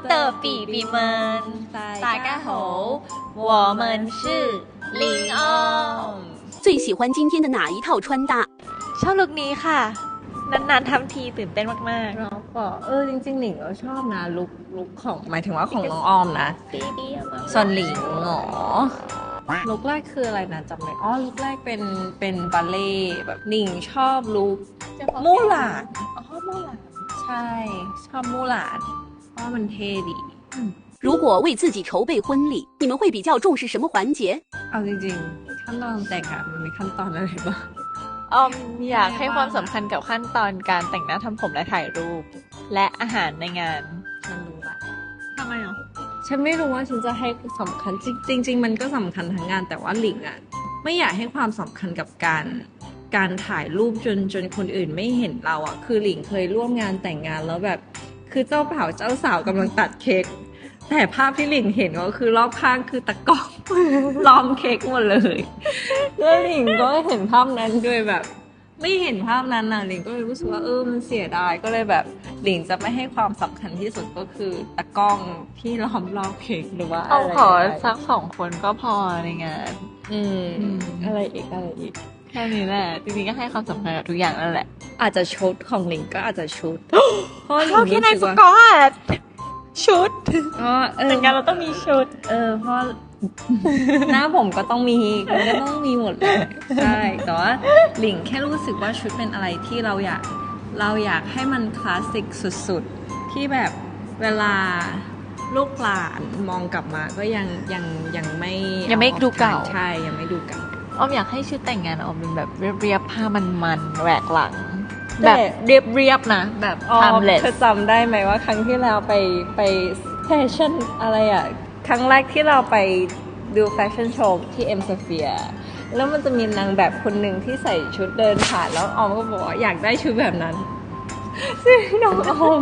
的比比们，大家好，我们是林ออม 最喜欢今天的哪一套穿搭？ ชอบลุคนี้ค่ะ นานๆทำทีตื่นเต้นมาก เราก็เออจริงๆหลิงก็ชอบนะลุคลุคของหมายถึงว่าของน้องออมนะ ๆปีบีเอามา ส่วนหลิงเหรอลุคแรกคืออะไรนะจำไม่อ๋อลุคแรกเป็นเป็นบัลเล่ต์แบบหลิงชอบลุคมู่หลาน อ๋อมู่หลาน ใช่ ชอบมู่หลานเพราะ ว่ามันเท่ดี 如果为自己筹备婚礼，你们会比较重视什么环节？ เอาจริงๆขั้นตอนแต่งอะมันมีขั้นตอนอะไรบ้าง ออมอยากให้ความสำคัญกับขั้นตอนการแต่งหน้าทำผมและถ่ายรูป และอาหารในงาน ฉันรู้ละ ทำไมอ่ะ ฉันไม่รู้ว่าฉันจะให้สำคัญจริงจริง ๆ มันก็สำคัญทั้งงาน แต่ว่าหลิงอะไม่อยากให้ความสำคัญกับการการถ่ายรูปจนจนคนอื่นไม่เห็นเราอะคือหลิงเคยร่วมงานแต่งงานแล้วแบบ คือเจ้าบ่าวเจ้าสาวกำลังตัดเค้กแต่ภาพที่หลิงเห็นก็คือรอบข้างคือตะกร้องล้อมเค้กหมดเลยแล้วหลิงก็เห็นภาพนั้นด้วยแบบ ไม่เห็นภาพนั้นน่ะหลิงก็เลยรู้สึกว่าเออมันเสียดายก็เลยแบบหลิงจะไม่ให้ความสำคัญที่สุดก็คือตะกร้องที่ล้อมรอบเค้กหรือว่าเอาอะไรขอสักสองคนก็พอในงานอืมอืมอะไรอีกอะไรอีกแค่นี้แหละจริงๆก็ให้ความสำคัญกับทุกอย่างนั่นแหละ อาจจะชุดของหลิงก็อาจจะชุดเพราะหลิง How can I รู้สึกว่า forgot ชุดอ๋อเออแต่งงานเราต้องมีชุด เออเพราะหน้าผมก็ต้องมีมันก็ต้องมีหมดเลยใช่แต่ว่าหลิงแค่รู้สึกว่าชุดเป็นอะไรที่เราอยากเราอยากให้มันคลาสสิกสุดๆ ที่แบบเวลาลูกหลานมองกลับมาก็ยังยังยังไม่ยังไม่ดูเก่า ใช่ยังไม่ดูเก่า ออมอยากให้ชุดแต่งงานออมเป็นแบบเรียบๆผ้ามันๆแหวกหลัง แต่แบบเรียบๆนะ แบบอ๋อ timeless เธอจำได้ไหมว่าครั้งที่เราไปไปแฟชั่นอะไรอะครั้งแรกที่เราไปดูแฟชั่นโชว์ที่เอ็มสเฟียแล้วมันจะมีนางแบบคนหนึ่งที่ใส่ชุดเดินผ่านแล้วออมก็บอกว่าอยากได้ชุดแบบนั้นซึ่งน้องออม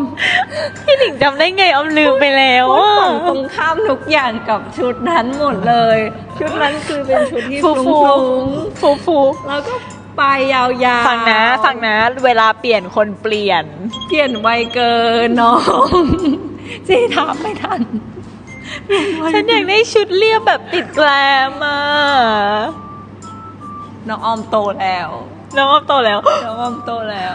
พี่หนิงจำได้ไงออมลืมไปแล้วพูดอะฝั่งตรงข้ามทุกอย่างกับชุดนั้นหมดเลย ชุดนั้นคือเป็นชุดที่ฟูฟฟูุ้งฟูฟูๆแล้วก็ ไปยาวๆฟังนะฟังนะ เวลาเปลี่ยนคนเปลี่ยน เปลี่ยนไวเกินน้องเจถามไม่ทัน ฉันอยากได้ชุดเรียบแบบติดแกลมอะน้องออมโตแล้วน้องออมโตแล้ว น้องออมโตแล้ว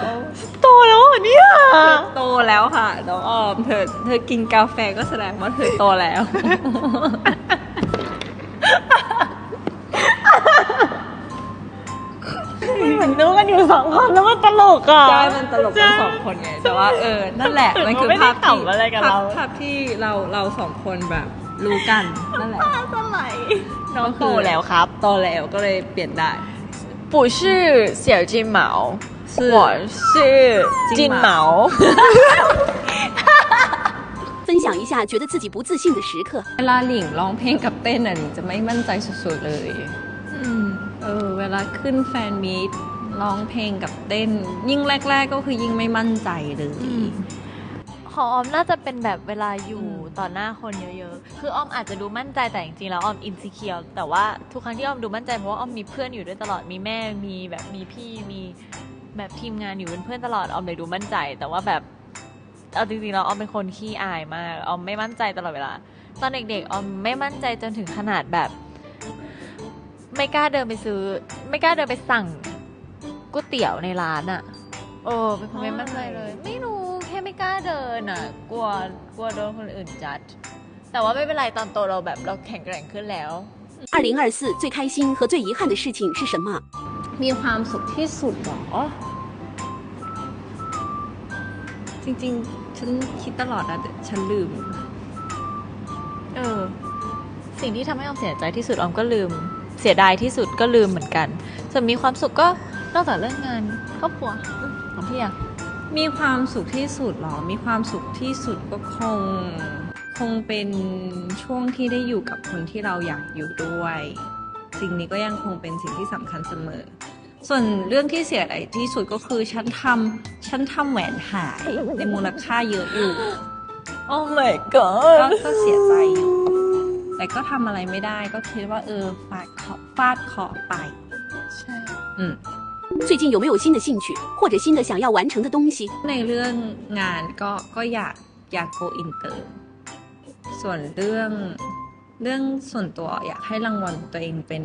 โตแล้วเหรอเนี่ยเธอโตแล้วค่ะ น้องออม เธอ เธอกินกาแฟก็แสดงว่าเธอโตแล้ว สองคนแล้วมันตลกอ่ะ ใช่มันตลกกันสองคนไง แต่ว่าเออ นั่นแหละ มันคือภาพที่ ไม่ได้ขำอะไรกับ ภา เรา พภาพที่เรา เราสองคนแบบรู้กัน นั่นแหละ สไหลน้องโตแล้วครับ โตแล้วก็เลยเปลี่ยนได้ 不是小金毛是我是金毛分享一下觉得自己不自信的时刻。 เวลาหลิงร้องเพลงกับเต้นอ่ะหลิงจะไม่มั่นใจสุดๆเลย อืม เออเวลาขึ้นแฟนมีต ร้องเพลงกับเต้น ยิ่งแรก ๆ ก็คือยิ่งไม่มั่นใจเลย ของออมน่าจะเป็นแบบเวลาอยู่ต่อหน้าคนเยอะๆ คือออมอาจจะดูมั่นใจแต่จริงๆแล้วออมอินซิเคียวแต่ว่าทุกครั้งที่ออมดูมั่นใจเพราะว่าออมมีเพื่อนอยู่ด้วยตลอดมีแม่มีแบบมีพี่มีแบบทีมงานอยู่เป็นเพื่อนตลอดออมเลยดูมั่นใจ แต่ว่าแบบเอาจริงๆแล้วออมเป็นคนขี้อายมากออมไม่มั่นใจตลอดเวลา ตอนเด็กๆออมไม่มั่นใจจนถึงขนาดแบบ ไม่กล้าเดินไปซื้อ ไม่กล้าเดินไปสั่ง ก๋วยเตี๋ยวในร้านอะโอ้เป็นคนไม่มั่นใจเลย ไม่รู้แค่ไม่กล้าเดินอะกลัวกลัวโดนคนอื่นจัด แต่ว่าไม่เป็นไรตอนโตเราแบบเราแข็งแกร่งขึ้นแล้ว 二零二四最开心和最遗憾的事情是什么？ มีความสุขที่สุดเหรอ จริงๆ ฉันคิดตลอดนะแต่ฉันลืม เออ สิ่งที่ทำให้ออมเสียใจที่สุดออมก็ลืม เสียดายที่สุดก็ลืมเหมือนกัน ส่วนมีความสุขก็ นอกจากเรื่องงานครอบครัวอืมของพี่อะมีความสุขที่สุดเหรอ มีความสุขที่สุดก็คง คงเป็นช่วงที่ได้อยู่กับคนที่เราอยากอยู่ด้วย สิ่งนี้ก็ยังคงเป็นสิ่งที่สำคัญเสมอ ส่วนเรื่องที่เสียใจที่สุดก็คือฉันทำฉันทำแหวนหายในมูลค่าเยอะอยู่โอ้ my ก็ god ก็เสียใจอยู่ แต่ก็ทำอะไรไม่ได้ ก็คิดว่าเออฟาดเคราะห์ฟาดเคราะห์ไป ใช่ อืม 最近有没有新的兴趣或者新的想要完成的东西？ ในเรื่องงานก็ก็อยากอยาก go inter ส่วนเรื่องเรื่องส่วนตัวอยากให้รางวัลตัวเองเป็น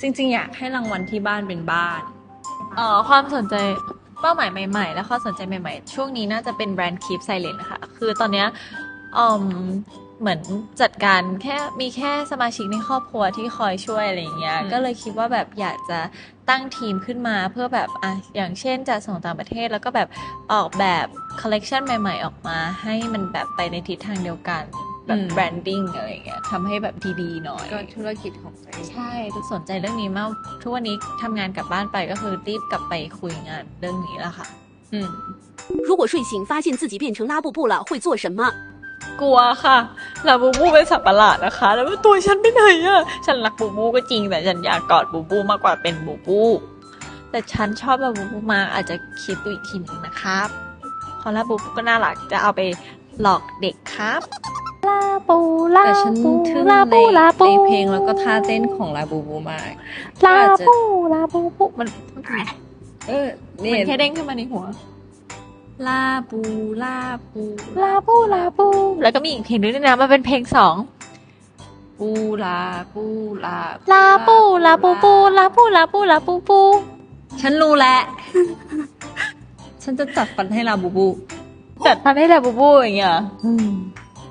จริง ๆ อยากให้รางวัลที่บ้านเป็นบ้าน เอ่อความสนใจเป้าหมายใหม่ๆ และข้อสนใจใหม่ๆ ช่วงนี้น่าจะเป็นแบรนด์ Keep Silent ค่ะ คือตอนเนี้ยอืม เหมือนจัดการแค่มีแค่สมาชิกในครอบครัวที่คอยช่วยอะไรเงี้ย ก็เลยคิดว่าแบบอยากจะตั้งทีมขึ้นมาเพื่อแบบอะอย่างเช่นจะส่งต่างประเทศแล้วก็แบบออกแบบคอลเลกชันใหม่ ๆ ออกมาให้มันแบบไปในทิศทางเดียวกันแบบแบรนดิ้งอะไรเงี้ยทำให้แบบดีๆหน่อย ก็ธุรกิจของตัใช่สนใจเรื่องนี้มากทุกวันนี้ทำงานกลับบ้านไปก็คือรีบกลับไปคุยงานเรื่องนี้แล้วค่ะ อืม如果睡醒发现自己变成拉布布了会做什么กลัวค่ะ ลาบูบูเป็นสัตว์ประหลาดนะคะ แล้วตัวฉันไปไหนอะฉันรักบูบูก็จริง แต่ฉันอยากกอดบูบูมากกว่าเป็นบูบู แต่ฉันชอบลาบูบูมากอาจจะคิดดูอีกทีหนึงนะครับเพราะลาบูบูก็น่ารักจะเอาไปหลอกเด็กครับลาบูลาแต่ฉันบูทึ่งลาในบูลาบูในเพลงแล้วก็ท่าเต้นของลาบูบูมากลาอาจจะบูลาบูบูมัน เออมัเนี่ย นแค่เด้งขึ้นมาในหัว ลาบูลาบู ลาบูลาบู แล้วก็มีอีกเพลงนึงด้วยนะมันเป็นเพลงสอง บูลาบูลา ลาบูลาบูบูลาบูลาบูลาบูบู ฉันรู้แล้ว ฉันจะจัดฟันให้ลาบูบู จัดพันให้ลาบูบูอย่างเงี้ย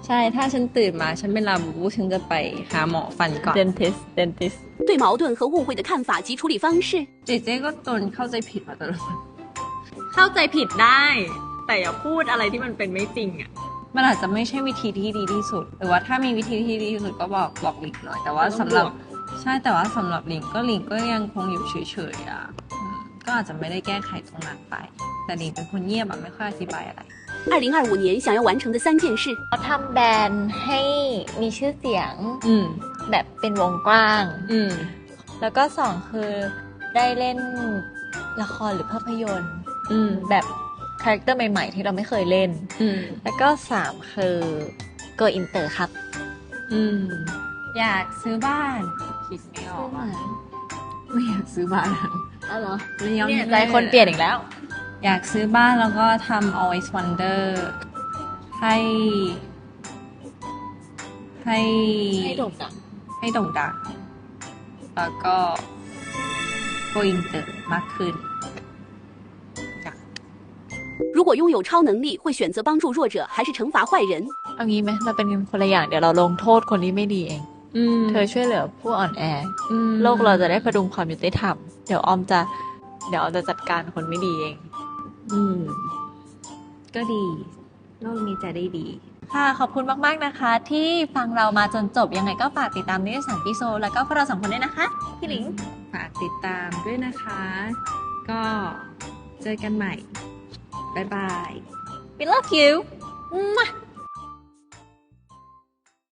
ใช่ถ้าฉันตื่นมา ฉันเป็นลาบูบูฉันจะไปหาหมอฟันก่อน เดนทิสเดนทิส 对矛盾和误会的看法及处理方式。 เจเจก็โดนเข้าใจผิดมาตลอด เข้าใจผิดได้ แต่อย่าพูดอะไรที่มันเป็นไม่จริงอ่ะ มันอาจจะไม่ใช่วิธีที่ดีที่สุด หรือว่าถ้ามีวิธีที่ดีที่สุดก็บอกบอกหลิงหน่อย แต่ว่าสำหรับ ใช่แต่ว่าสำหรับหลิงก็หลิงก็ยังคงอยู่เฉยๆอ่ะอืมก็อาจจะไม่ได้แก้ไขตรงนั้นไป แต่หลิงเป็นคนเงียบอะไม่ค่อยอธิบายอะไร 二零二五年想要完成的三件事： เขาทำแบรนด์ให้มีชื่อเสียง อืม แบบเป็นวงกว้าง อืม แล้วก็สองคือได้เล่นละครหรือภาพยนตร์ อืม แบบคาแรคเตอร์ใหม่ๆ ที่เราไม่เคยเล่น อืม แล้วก็สามคือโกอินเตอร์ครับอืม อยากซื้อบ้านคิดไม่ออกอะไม่อยากซื้อบ้านอะอ๋อเหรอไม่ยอมเนี่ยใจคนเปลี่ยนอีกแล้ว อยากซื้อบ้านแล้วก็ทำ always wonder ให้ ให้ให้โด่งดังให้โด่งดังแล้วก็ go inter มากขึ้น 如果拥有超能力，会选择帮助弱者还是惩罚坏人？ เอางี้ไหมเราเป็นคนละอย่างเดี๋ยวเราลงโทษคนที่ไม่ดีเอง อืม เธอช่วยเหลือผู้อ่อนแอ อืม โลกเราจะได้พดุงความยุติธรรม เดี๋ยวออมจะ เดี๋ยวออมจะจัดการคนไม่ดีเอง อืม ก็ดี โลกนี้จะได้ดี ค่ะ ขอบคุณมาก ๆ นะคะ ที่ฟังเรามาจนจบ ยังไงก็ฝากติดตามนิตยสารปิโซ แล้วก็พวกเราสองคนด้วยนะคะ พี่หลิง ฝากติดตามด้วยนะคะ ก็เจอกันใหม่ บ๊ายบาย we love you